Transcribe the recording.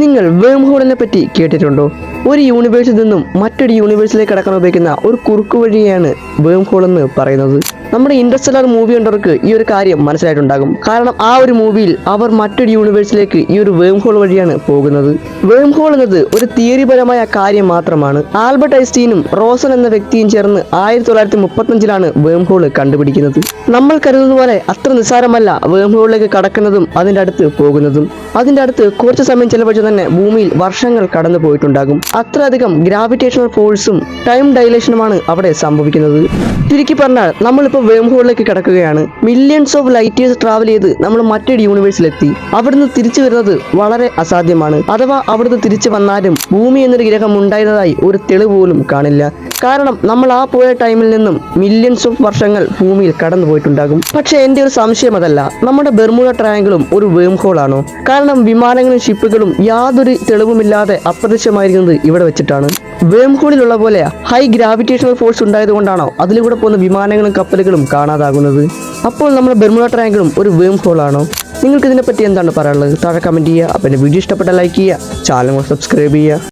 നിങ്ങൾ വേം ഹോളിനെ പറ്റി കേട്ടിട്ടുണ്ടോ? ഒരു യൂണിവേഴ്സിൽ നിന്നും മറ്റൊരു യൂണിവേഴ്സിലേക്ക് കടക്കാൻ ഉപയോഗിക്കുന്ന ഒരു കുറുക്കു വഴിയാണ് വേം ഹോൾ എന്ന് പറയുന്നത്. നമ്മുടെ ഇൻട്രസ്റ്റലർ മൂവി കണ്ടവർക്ക് ഈ ഒരു കാര്യം മനസ്സിലായിട്ടുണ്ടാകും. കാരണം ആ ഒരു മൂവിയിൽ അവർ മറ്റൊരു യൂണിവേഴ്സിലേക്ക് ഈ ഒരു വേം ഹോൾ വഴിയാണ് പോകുന്നത്. വേം ഹോൾ എന്നത് ഒരു തിയറിപരമായ കാര്യം മാത്രമാണ്. ആൽബർട്ട് ഐസ്റ്റീനും റോസൻ എന്ന വ്യക്തിയും ചേർന്ന് ആയിരത്തി തൊള്ളായിരത്തി മുപ്പത്തഞ്ചിലാണ് വേം ഹോൾ കണ്ടുപിടിക്കുന്നത്. നമ്മൾ കരുതുന്ന പോലെ അത്ര നിസ്സാരമല്ല വേം ഹോളിലേക്ക് കടക്കുന്നതും അതിന്റെ അടുത്ത് പോകുന്നതും. അതിന്റെ അടുത്ത് കുറച്ച് സമയം ചെലവഴിച്ച് തന്നെ ഭൂമിയിൽ വർഷങ്ങൾ കടന്നു പോയിട്ടുണ്ടാകും. അത്രയധികം ഗ്രാവിറ്റേഷണൽ ഫോഴ്സും ടൈം ഡൈലേഷനുമാണ് അവിടെ സംഭവിക്കുന്നത്. ചുരുക്കി പറഞ്ഞാൽ നമ്മളിപ്പോൾ വേം ഹോളിലേക്ക് കിടക്കുകയാണ്. Millions of light years travel ചെയ്ത് നമ്മൾ മറ്റൊരു യൂണിവേഴ്സിലെത്തി അവിടുന്ന് തിരിച്ചു വരുന്നത് വളരെ അസാധ്യമാണ്. അഥവാ അവിടുന്ന് തിരിച്ചു വന്നാലും ഭൂമി എന്നൊരു ഗ്രഹം ഉണ്ടായിരുന്നതായി ഒരു തെളിവ് പോലും കാണില്ല. കാരണം നമ്മൾ ആ പോയ ടൈമിൽ നിന്നും മില്യൺസ് ഓഫ് വർഷങ്ങൾ ഭൂമിയിൽ കടന്നു പോയിട്ടുണ്ടാകും. പക്ഷെ എന്റെ ഒരു സംശയം അതല്ല. നമ്മുടെ ബെർമുഡ ട്രയാങ്കിളും ഒരു വേം ആണോ കാരണം വിമാനങ്ങളും ഷിപ്പുകളും യാതൊരു തെളിവുമില്ലാതെ അപ്രത്യക്ഷമായിരിക്കുന്നത് ഇവിടെ വെച്ചിട്ടാണ്. വേം ഹോളിലുള്ള പോലെ ഹൈ ഗ്രാവിറ്റേഷണൽ ഫോഴ്സ് ഉണ്ടായതുകൊണ്ടാണോ അതിലൂടെ പോകുന്ന വിമാനങ്ങളും കപ്പലുകളും കാണാതാകുന്നത്? അപ്പോൾ നമ്മുടെ ബെർമുഡ ട്രയാങ്കിളും ഒരു വേം ആണോ നിങ്ങൾക്ക് ഇതിനെപ്പറ്റി എന്താണ് പറയാനുള്ളത്? താഴെ കമന്റ് ചെയ്യുക. അപ്പം എന്റെ വീഡിയോ ഇഷ്ടപ്പെട്ട ലൈക്ക് ചെയ്യുക. ചാനൽ സബ്സ്ക്രൈബ് ചെയ്യുക.